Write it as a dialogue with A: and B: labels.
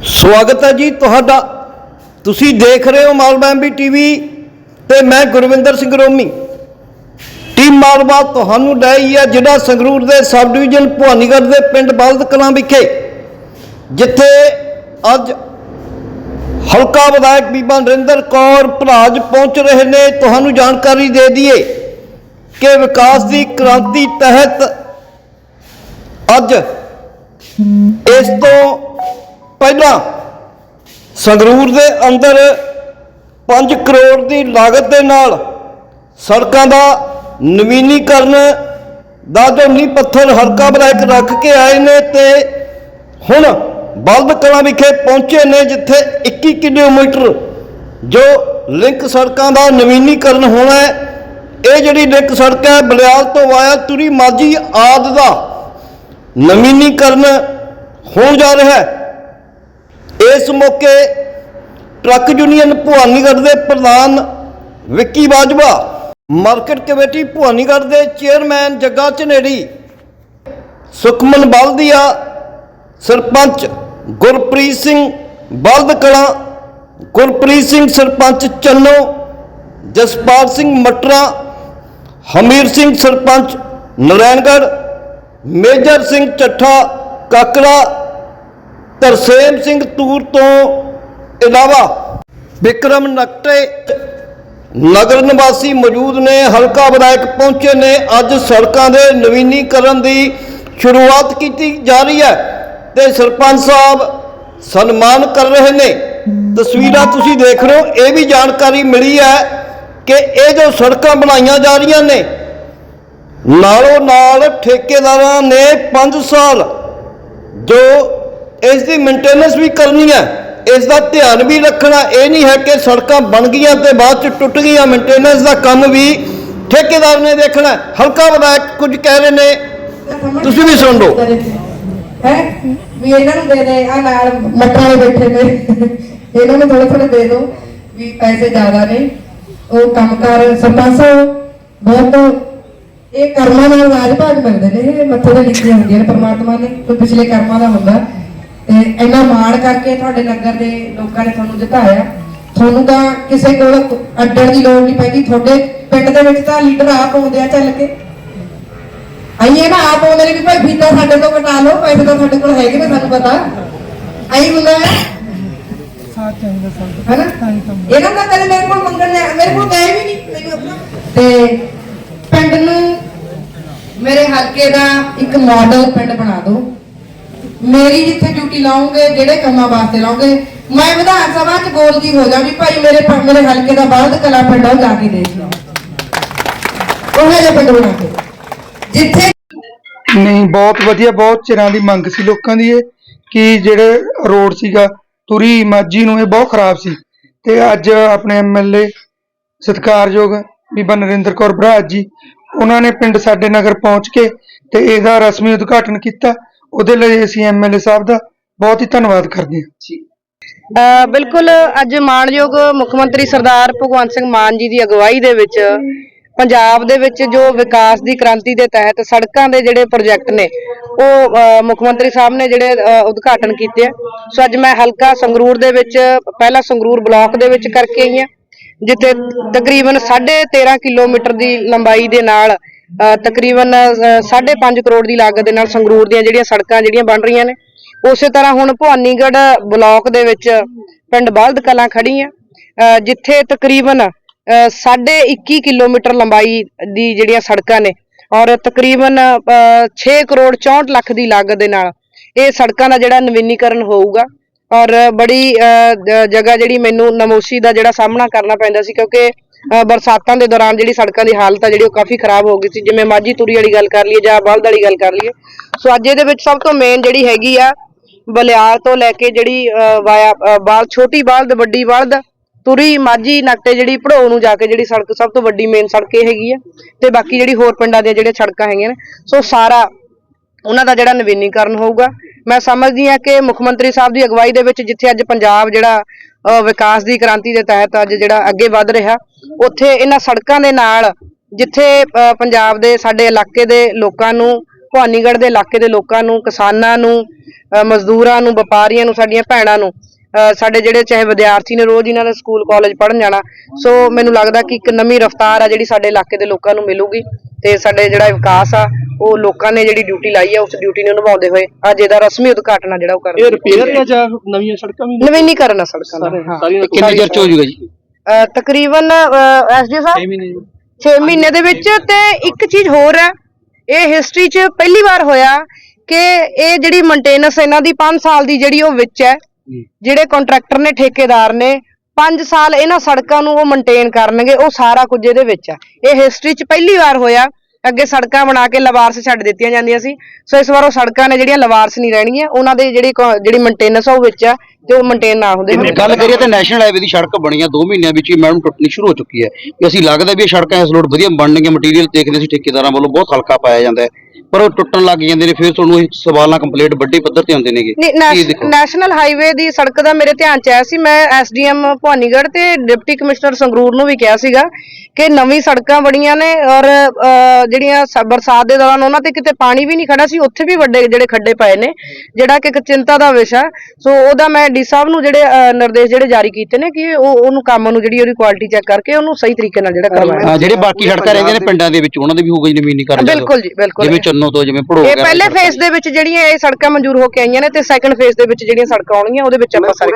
A: ਸਵਾਗਤ ਹੈ ਜੀ ਤੁਹਾਡਾ। ਤੁਸੀਂ ਦੇਖ ਰਹੇ ਹੋ ਮਾਲਵਾ ਐਮਬੀ ਟੀਵੀ ਤੇ ਮੈਂ ਗੁਰਵਿੰਦਰ ਸਿੰਘ ਰੋਮੀ। ਟੀਮ ਮਾਲਵਾ ਤੁਹਾਨੂੰ ਡਾਈ ਹੈ ਜਿਹੜਾ ਸੰਗਰੂਰ ਦੇ ਸਬ ਡਿਵੀਜ਼ਨ ਭਵਾਨੀਗੜ੍ਹ ਦੇ ਪਿੰਡ ਬਲਦ ਕਲਾਂ ਵਿਖੇ, ਜਿੱਥੇ ਅੱਜ ਹਲਕਾ ਵਿਧਾਇਕ ਬੀਬਾ ਨਰਿੰਦਰ ਕੌਰ ਭਰਾਜ ਪਹੁੰਚ ਰਹੇ ਨੇ। ਤੁਹਾਨੂੰ ਜਾਣਕਾਰੀ ਦੇ ਦਈਏ ਕਿ ਵਿਕਾਸ ਦੀ ਕ੍ਰਾਂਤੀ ਤਹਿਤ ਅੱਜ ਇਸ ਤੋਂ ਪਹਿਲਾਂ ਸੰਗਰੂਰ ਦੇ ਅੰਦਰ 5 ਕਰੋੜ ਦੀ ਲਾਗਤ ਦੇ ਨਾਲ ਸੜਕਾਂ ਦਾ ਨਵੀਨੀਕਰਨ ਦਾ ਜੋ ਨੀਂਹ ਪੱਥਰ ਹਲਕਾ ਵਿਧਾਇਕ ਰੱਖ ਕੇ ਆਏ ਨੇ ਤੇ ਹੁਣ ਬਲਦ ਕਲਾਂ ਵਿਖੇ ਪਹੁੰਚੇ ਨੇ ਜਿੱਥੇ 21 ਕਿਲੋਮੀਟਰ ਜੋ ਲਿੰਕ ਸੜਕਾਂ ਦਾ ਨਵੀਨੀਕਰਨ ਹੋਣਾ ਹੈ। ਇਹ ਜਿਹੜੀ ਲਿੰਕ ਸੜਕ ਹੈ, ਬਲਿਆਲ ਤੋਂ ਵਾਇਆ ਤੁਰੀ ਮਾਝੀ ਆਦ ਦਾ ਨਵੀਨੀਕਰਨ ਹੋਣ ਜਾ ਰਿਹਾ ਹੈ। ਇਸ ਮੌਕੇ ਟਰੱਕ ਯੂਨੀਅਨ ਭਵਾਨੀਗੜ੍ਹ ਦੇ ਪ੍ਰਧਾਨ ਵਿੱਕੀ ਬਾਜਵਾ, ਮਾਰਕੀਟ ਕਮੇਟੀ ਭਵਾਨੀਗੜ੍ਹ ਦੇ ਚੇਅਰਮੈਨ ਜੱਗਾ ਝਨੇੜੀ ਸੁਖਮਨ ਬਲਦੀਆ, ਸਰਪੰਚ ਗੁਰਪ੍ਰੀਤ ਸਿੰਘ ਬਲਦ ਕਲਾਂ ਗੁਰਪ੍ਰੀਤ ਸਿੰਘ ਸਰਪੰਚ ਚੰਨੋ, ਜਸਪਾਲ ਸਿੰਘ ਮਟਰਾ, ਹਮੀਰ ਸਿੰਘ ਸਰਪੰਚ ਨਰੈਣਗੜ੍ਹ, ਮੇਜਰ ਸਿੰਘ ਚੱਠਾ ਕਾਕੜਾ ਤਰਸੇਮ ਸਿੰਘ ਤੂਰ ਤੋਂ ਇਲਾਵਾ ਵਿਕਰਮ ਨਕਟੇ ਨਗਰ ਨਿਵਾਸੀ ਮੌਜੂਦ ਨੇ, ਹਲਕਾ ਵਿਧਾਇਕ ਪਹੁੰਚੇ ਨੇ। ਅੱਜ ਸੜਕਾਂ ਦੇ ਨਵੀਨੀਕਰਨ ਦੀ ਸ਼ੁਰੂਆਤ ਕੀਤੀ ਜਾ ਰਹੀ ਹੈ ਤੇ ਸਰਪੰਚ ਸਾਹਿਬ ਸਨਮਾਨ ਕਰ ਰਹੇ ਨੇ। ਤਸਵੀਰਾਂ ਤੁਸੀਂ ਦੇਖ ਰਹੇ ਹੋ, ਇਹ ਵੀ ਜਾਣਕਾਰੀ ਮਿਲੀ ਹੈ ਕਿ ਇਹ ਜੋ ਸੜਕਾਂ ਬਣਾਈਆਂ ਜਾ ਰਹੀਆਂ ਨੇ, ਨਾਲੋਂ ਨਾਲ ਠੇਕੇਦਾਰਾਂ ਨੇ 5 ਸਾਲ ਜੋ ਇਸ ਦੀ ਮੇਨਟੇਨੈਂਸ ਵੀ ਕਰਨੀ ਹੈ। ਇਸ ਦਾ ਧਿਆਨ ਵੀ ਰੱਖਣਾ। ਇਹ ਨਹੀਂ ਹੈ ਕਿ ਸੜਕਾਂ ਬਣ ਗਈਆਂ ਤੇ ਬਾਅਦ ਚ ਟੁੱਟ ਗਈਆਂ। ਮੇਨਟੇਨੈਂਸ ਦਾ ਕੰਮ ਵੀ ਠੇਕੇਦਾਰ ਨੇ ਦੇਖਣਾ। ਹਲਕਾ ਵਿਧਾਇਕ ਕੁਝ ਕਹਿ ਰਹੇ ਨੇ। ਤੁਸੀਂ ਵੀ ਸੁਣ ਲਓ।
B: ਹੈ? ਵੀ ਇਹਨਾਂ ਨੂੰ ਦੇ ਦੇ। ਆ ਨਾਲ ਮਟਰਾਂ ਵਾਲੇ ਬੈਠੇ ਨੇ। ਇਹਨਾਂ ਨੂੰ ਥੋੜੇ ਥੋੜੇ ਦੇ ਦਿਓ ਵੀ ਪੈਸੇ ਜ਼ਿਆਦਾ ਨੇ। ਉਹ ਕੰਮਕਾਰ ਸਰਪੰਚ ਸਾਹਿਬ ਬਹੁਤ ਇਹ ਕਰਮਾਂ ਨਾਲ ਰਾਜ ਭਾਗ ਮਿਲਦੇ ਨੇ ਮੱਥੇ ਤੇ ਲਿਖੀਆਂ ਹੁੰਦੀਆਂ ਨੇ। ਪ੍ਰਮਾਤਮਾ ਨੇ। ਕੋਈ ਪਿਛਲੇ ਕਰਮਾਂ ਦਾ ਹੁੰਦਾ। ਇੰਨਾ ਮਾਣ ਕਰਕੇ ਤੁਹਾਡੇ ਨਗਰ ਦੇ ਲੋਕਾਂ ਨੇ ਤੁਹਾਨੂੰ ਜਿਤਾਇਆ ਤੁਹਾਨੂੰ ਤਾਂ ਕਿਸੇ ਕੋਲ ਅੱਡਣ ਦੀ ਲੋੜ ਨਹੀਂ ਪੈਂਦੀ। ਤੁਹਾਡੇ ਪਿੰਡ ਦੇ ਵਿੱਚ ਤਾਂ ਲੀਡਰ ਆਪ ਆਉਂਦੇ ਆ ਚੱਲ ਕੇ। ਆਈਏ ਨਾ ਆਪ ਆਉਂਦੇ ਨੇ ਵੀ ਭਾਈ ਫੀਤਾ ਸਾਡੇ ਤੋਂ ਕਟਾ ਲਓ ਪੈਸੇ ਤਾਂ ਸਾਡੇ ਕੋਲ ਹੈਗੇ ਨੇ ਸਾਨੂੰ ਪਤਾ। ਆਈ ਹੁੰਦਾ ਹੈ। ਹੈਨਾ? ਇਹਨਾਂ ਦਾ ਕਦੇ ਮੇਰੇ ਕੋਲ ਮੰਗਣ ਨੇ ਮੇਰੇ ਕੋਲ ਗਏ ਵੀ ਨਹੀਂ ਮੈਨੂੰ ਆਪਣਾ। ਤੇ ਪਿੰਡ ਨੂੰ ਮੇਰੇ ਹਲਕੇ ਦਾ ਇੱਕ ਮਾਡਲ ਪਿੰਡ ਬਣਾ ਦਿਓ। ਮੇਰੀ ਜਿੱਥੇ ਡਿਊਟੀ ਲਾਉਂਗੇ, ਜਿਹੜੇ ਕੰਮਾਂ ਵਾਸਤੇ ਲਾਉਂਗੇ, ਮੈਂ ਵਿਧਾਨ ਸਭਾ ਚ ਬੋਲਦੀ ਹੋ ਜਾ ਵੀ ਭਾਈ ਮੇਰੇ ਮੇਰੇ ਹਲਕੇ ਦਾ ਬਾਲਦ ਕਲਾ ਪਿੰਡ ਉਹ ਜਾ ਕੇ ਦੇਖ ਲਓ। ਉਹ ਜਿਹੇ ਪਿੰਡ ਬਣਾ ਕੇ। ਜਿੱਥੇ
C: ਨਹੀਂ, ਬਹੁਤ ਵਧੀਆ, ਬਹੁਤ ਚਿਰਾਂ ਦੀ ਮੰਗ ਸੀ ਲੋਕਾਂ ਦੀ ਇਹ, ਕਿ ਜਿਹੜੇ ਰੋਡ ਸੀਗਾ, ਤੁਰੀ ਮਾਝੀ ਨੂੰ ਇਹ ਬਹੁਤ ਖਰਾਬ ਸੀ। ਤੇ ਅੱਜ ਆਪਣੇ ਐਮਐਲਏ ਸਤਿਕਾਰਯੋਗ ਬੀਬਾ ਨਰਿੰਦਰ ਕੌਰ ਬਰਾਜ ਜੀ, ਉਹਨਾਂ ਨੇ ਪਿੰਡ ਸਾਡੇ ਨਗਰ ਪਹੁੰਚ ਕੇ ਤੇ ਇਹਦਾ ਰਸਮੀ ਉਦਘਾਟਨ ਕੀਤਾ। ਉਹਦੇ ਲਈ ਅਸੀਂ ਐਮਐਲਏ ਸਾਹਿਬ ਦਾ ਬਹੁਤ ਹੀ ਧੰਨਵਾਦ ਕਰਦੇ ਹਾਂ।
D: ਅ, ਬਿਲਕੁਲ ਅੱਜ ਮਾਣਯੋਗ ਮੁੱਖ ਮੰਤਰੀ ਸਰਦਾਰ ਭਗਵੰਤ ਸਿੰਘ ਮਾਨ ਜੀ ਦੀ ਅਗਵਾਈ ਦੇ ਵਿੱਚ ਪੰਜਾਬ ਦੇ ਵਿੱਚ ਜੋ ਵਿਕਾਸ ਦੀ ਕ੍ਰਾਂਤੀ ਦੇ ਤਹਿਤ ਸੜਕਾਂ ਦੇ ਜਿਹੜੇ ਪ੍ਰੋਜੈਕਟ ਨੇ ਉਹ ਮੁੱਖ ਮੰਤਰੀ ਸਾਹਿਬ ਨੇ ਜਿਹੜੇ ਉਦਘਾਟਨ ਕੀਤੇ ਆ। ਸੋ ਅੱਜ ਮੈਂ ਹਲਕਾ ਸੰਗਰੂਰ ਦੇ ਵਿੱਚ ਪਹਿਲਾਂ ਸੰਗਰੂਰ ਬਲਾਕ ਦੇ ਵਿੱਚ ਕਰਕੇ ਆਈ ਹਾਂ ਜਿੱਥੇ ਤਕਰੀਬਨ 13.5 ਕਿਲੋਮੀਟਰ ਦੀ ਲੰਬਾਈ ਦੇ ਨਾਲ ਤਕਰੀਬਨ 5.5 ਕਰੋੜ ਦੀ ਲਾਗਤ ਦੇ ਨਾਲ ਸੰਗਰੂਰ ਦੀਆਂ ਜਿਹੜੀਆਂ ਸੜਕਾਂ ਜਿਹੜੀਆਂ ਬਣ ਰਹੀਆਂ ਨੇ ਉਸੇ ਤਰ੍ਹਾਂ ਹੁਣ ਭਵਾਨੀਗੜ੍ਹ ਬਲਾਕ ਦੇ ਵਿੱਚ ਪਿੰਡ ਬਲਦ ਕਲਾਂ ਖੜੀ ਆ ਜਿੱਥੇ ਤਕਰੀਬਨ ਅ, ਸਾਢੇ 21 ਕਿਲੋਮੀਟਰ ਲੰਬਾਈ ਦੀ ਜਿਹੜੀਆਂ ਸੜਕਾਂ ਨੇ ਔਰ ਤਕਰੀਬਨ ਅ, 6 ਕਰੋੜ 64 ਲੱਖ ਦੀ ਲਾਗਤ ਦੇ ਨਾਲ ਇਹ ਸੜਕਾਂ ਦਾ ਜਿਹੜਾ ਨਵੀਨੀਕਰਨ ਹੋਊਗਾ ਔਰ ਬੜੀ ਅ, ਜਗ੍ਹਾ ਜਿਹੜੀ ਮੈਨੂੰ ਨਮੋਸ਼ੀ ਦਾ ਜਿਹੜਾ ਸਾਹਮਣਾ ਕਰਨਾ ਪੈਂਦਾ ਸੀ ਕਿਉਂਕਿ ਬਰਸਾਤਾਂ ਦੇ ਦੌਰਾਨ ਜਿਹੜੀ ਸੜਕਾਂ ਦੀ ਹਾਲਤ ਆ ਜਿਹੜੀ ਉਹ ਕਾਫੀ ਖਰਾਬ ਹੋ ਗਈ ਸੀ। ਜਿਵੇਂ ਮਾਝੀ ਤੁਰੀ ਵਾਲੀ ਗੱਲ ਕਰ ਲਈਏ ਜਾਂ ਬਲਦ ਵਾਲੀ ਗੱਲ ਕਰ ਲਈਏ। ਸੋ ਅੱਜ ਇਹਦੇ ਵਿੱਚ ਸਭ ਤੋਂ ਮੇਨ ਜਿਹੜੀ ਹੈਗੀ ਆ ਬਲਿਆਲ ਤੋਂ ਲੈ ਕੇ ਜਿਹੜੀ ਵਾਇਆ ਬਾਲ, ਛੋਟੀ ਬਲਦ, ਵੱਡੀ ਬਲਦ ਤੁਰੀ ਮਾਝੀ ਨਕਟੇ ਜਿਹੜੀ ਪੜੋ ਨੂੰ ਜਾ ਕੇ ਜਿਹੜੀ ਸੜਕ ਸਭ ਤੋਂ ਵੱਡੀ ਮੇਨ ਸੜਕ ਇਹ ਹੈਗੀ ਆ। ਤੇ ਬਾਕੀ ਜਿਹੜੀ ਹੋਰ ਪਿੰਡਾਂ ਦੀਆਂ ਜਿਹੜੀਆਂ ਸੜਕਾਂ ਹੈਗੀਆਂ ਨੇ, ਸੋ ਸਾਰਾ ਉਹਨਾਂ ਦਾ ਜਿਹੜਾ ਨਵੀਨੀਕਰਨ ਹੋਊਗਾ। ਮੈਂ ਸਮਝਦੀ ਹਾਂ ਕਿ ਮੁੱਖ ਮੰਤਰੀ ਸਾਹਿਬ ਦੀ ਅਗਵਾਈ ਦੇ ਵਿੱਚ ਜਿੱਥੇ ਅੱਜ ਪੰਜਾਬ ਜਿਹੜਾ ਵਿਕਾਸ ਦੀ ਕ੍ਰਾਂਤੀ ਦੇ ਤਹਿਤ ਅੱਜ ਜਿਹੜਾ ਅੱਗੇ ਵਧ ਰਿਹਾ ਉੱਥੇ ਇਹਨਾਂ ਸੜਕਾਂ ਦੇ ਨਾਲ ਜਿੱਥੇ ਅ, ਪੰਜਾਬ ਦੇ ਸਾਡੇ ਇਲਾਕੇ ਦੇ ਲੋਕਾਂ ਨੂੰ ਭਵਾਨੀਗੜ੍ਹ ਦੇ ਇਲਾਕੇ ਦੇ ਲੋਕਾਂ ਨੂੰ ਕਿਸਾਨਾਂ ਨੂੰ ਮਜ਼ਦੂਰਾਂ ਨੂੰ ਵਪਾਰੀਆਂ ਨੂੰ ਸਾਡੀਆਂ ਭੈਣਾਂ ਨੂੰ ਸਾਡੇ ਜਿਹੜੇ ਚਾਹੇ ਵਿਦਿਆਰਥੀ ਨੇ ਰੋਜ਼ ਇਹਨਾਂ ਨੇ ਸਕੂਲ ਕਾਲਜ ਪੜ੍ਹਨ ਜਾਣਾ ਸੋ ਮੈਨੂੰ ਲੱਗਦਾ ਕਿ ਇੱਕ ਨਵੀਂ ਰਫ਼ਤਾਰ ਆ ਜਿਹੜੀ ਸਾਡੇ ਇਲਾਕੇ ਦੇ ਲੋਕਾਂ ਨੂੰ ਮਿਲੂਗੀ ਤੇ ਸਾਡੇ ਜਿਹੜਾ ਵਿਕਾਸ ਆ ਉਹ ਲੋਕਾਂ ਨੇ ਜਿਹੜੀ ਡਿਊਟੀ ਲਾਈ ਆ ਉਸ ਡਿਊਟੀ ਨੂੰ ਨਿਭਾਉਂਦੇ ਹੋਏ ਅੱਜ ਇਹਦਾ ਰਸਮੀ ਉਦਘਾਟਨ ਆ ਜਿਹੜਾ ਉਹ ਕਰ
E: ਇਹ ਰਿਪੇਅਰ ਜਾਂ ਜਾਂ ਨਵੀਆਂ ਸੜਕਾਂ ਵੀ
D: ਨਵੀਨੀਕਰਨ ਆ ਸੜਕਾਂ ਦਾ ਹਾਂ।
E: ਸਾਰੀਆਂ
F: ਕਿੰਨੇ ਚਿਰ ਚ ਹੋ ਜਾਊਗਾ ਜੀ?
D: ਤਕਰੀਬਨ ਐਸਡੀ ਸਾਹਿਬ? 6 ਮਹੀਨੇ ਦੇ ਵਿੱਚ ਤੇ ਇੱਕ ਚੀਜ਼ ਹੋਰ ਹੈ ਇਹ ਹਿਸਟਰੀ 'ਚ ਪਹਿਲੀ ਵਾਰ ਹੋਇਆ ਕਿ ਇਹ ਜਿਹੜੀ ਮੇਨਟੇਨੈਂਸ ਇਹਨਾਂ ਦੀ 5 ਸਾਲ ਦੀ ਜਿਹੜੀ ਉਹ ਵਿੱਚ ਹੈ ਜਿਹੜੇ ਕੰਟਰੈਕਟਰ ਨੇ ਠੇਕੇਦਾਰ ਨੇ 5 ਸਾਲ ਇਹਨਾਂ ਸੜਕਾਂ ਨੂੰ ਉਹ ਮੇਨਟੇਨ ਕਰਨਗੇ ਉਹ ਸਾਰਾ ਕੁਝ ਇਹਦੇ ਵਿੱਚ ਹੈ ਇਹ ਹਿਸਟਰੀ 'ਚ ਪਹਿਲੀ ਵਾਰ ਹੋਇਆ। ਅੱਗੇ ਸੜਕਾਂ ਬਣਾ ਕੇ ਲਵਾਰਸ ਛੱਡ ਦਿੱਤੀਆਂ ਜਾਂਦੀਆਂ ਸੀ। ਸੋ ਇਸ ਵਾਰ ਉਹ ਸੜਕਾਂ ਨੇ ਜਿਹੜੀਆਂ ਲਵਾਰਸ ਨਹੀਂ ਰਹਿਣਗੀਆਂ ਉਹਨਾਂ ਦੇ ਜਿਹੜੀ ਜਿਹੜੀ ਮੇਨਟੇਨੈਂਸ ਆ ਉਹ ਵਿੱਚ ਆ ਤੇ ਉਹ ਮੇਨਟੇਨ ਨਾ ਹੁੰਦੇ।
F: ਗੱਲ ਕਰੀਏ ਤਾਂ ਨੈਸ਼ਨਲ ਹਾਈਵੇ ਦੀ ਸੜਕ ਬਣੀ ਆ 2 ਮਹੀਨਿਆਂ ਵਿੱਚ ਹੀ ਮੈਡਮ ਟੁੱਟਣੀ ਸ਼ੁਰੂ ਹੋ ਚੁੱਕੀ ਹੈ। ਕਿ ਅਸੀਂ ਲੱਗਦਾ ਵੀ ਇਹ ਸੜਕਾਂ ਇਸ ਲੋਟ ਵਧੀਆ ਬਣਨਗੀਆਂ ਮਟੀਰੀਅਲ ਦੇਖਦੇ ਸੀ ਠੇਕੇਦਾਰਾਂ ਵੱਲੋਂ ਬਹੁਤ ਹਲਕਾ ਪਾਇਆ ਜਾਂਦਾ ਹੈ। ਪਰ ਉਹ ਟੁੱਟਣ ਲੱਗ ਜਾਂਦੇ ਨੇ ਫਿਰ ਤੁਹਾਨੂੰ ਇਹ ਸਵਾਲਾਂ ਕੰਪਲੀਟ ਵੱਡੀ ਪੱਧਰ ਤੇ ਆਉਂਦੇ ਨੇਗੇ।
D: ਨਹੀਂ
F: ਕੀ
D: ਨੈਸ਼-
F: ਦੇਖੋ।
D: ਨੈਸ਼ਨਲ ਹਾਈਵੇ ਦੀ ਸੜਕ ਦਾ ਮੇਰੇ ਧਿਆਨ ਚ ਆਇਆ ਸੀ ਮੈਂ ਐਸਡੀਐਮ ਭਵਾਨੀਗੜ੍ਹ ਤੇ ਡਿਪਟੀ ਕਮਿਸ਼ਨਰ ਸੰਗਰੂਰ ਨੂੰ ਵੀ ਕਿਹਾ ਸੀਗਾ ਕਿ ਨਵੀਂ ਸੜਕਾਂ ਬਣੀਆਂ ਨੇ ਔਰ ਅਹ, ਜਿਹੜੀਆਂ ਸ- ਬਰਸਾਤ ਦੇ ਦੌਰਾਨ ਉਹਨਾਂ ਤੇ ਕਿਤੇ ਪਾਣੀ ਵੀ ਨਹੀਂ ਖੜਾ ਸੀ ਉੱਥੇ ਵੀ ਵੱਡੇ ਜਿਹੜੇ ਖੱਡੇ ਪਏ ਨੇ ਜਿਹੜਾ ਕਿ ਇੱਕ ਚਿੰਤਾ ਦਾ ਵਿਸ਼ਾ ਸੋ ਉਹਦਾ ਮੈਂ ਡੀ ਸਾਹਿਬ ਨੂੰ ਜਿਹੜੇ ਅਹ, ਨਿਰਦੇਸ਼ ਜਿਹੜੇ ਜਾਰੀ ਕੀਤੇ ਨੇ ਕਿ ਉਹ ਉਹਨੂੰ ਕੰਮ ਨੂੰ ਜਿਹੜੀ ਉਹਦੀ ਕੁਆਲਿਟੀ ਚੈੱਕ ਕਰਕੇ ਉਹਨੂੰ ਸਹੀ ਤਰੀਕੇ ਨਾਲ ਜਿਹੜਾ ਕਰਵਾਇਆ
F: ਹਾਂ, ਜਿਹੜੇ ਬਾਕੀ ਸੜਕਾਂ ਰਹਿੰਦੀਆਂ ਨੇ ਪਿੰਡਾਂ ਦੇ ਵਿੱਚ ਉਹਨਾਂ ਦੇ ਵੀ ਹੋਊਗਾ ਜੀ ਨਵੀਨੀਕਰਨ ਜਦੋਂ।
D: ਬਿਲਕੁਲ ਜੀ ਬਿਲਕੁਲ।
F: ਜਿਵੇਂ ਚੰਨੋ ਤੋਂ ਜਿਵੇਂ ਭੜੋ
D: ਇਹ ਪਹਿਲੇ। ਫੇਜ਼ ਦੇ ਵਿੱਚ ਜਿਹੜੀਆਂ ਇਹ ਸੜਕਾਂ ਮਨਜ਼ੂਰ ਹੋ ਕੇ ਆਈਆਂ ਨੇ ਤੇ ਸੈਕੰਡ ਫੇਜ਼ ਦੇ ਵਿੱਚ ਜਿਹੜੀਆਂ ਸੜਕਾਂ ਆਉਣਗੀਆਂ ਉਹਦੇ ਵਿੱਚ ਆਪਾਂ ਸਾਰੇ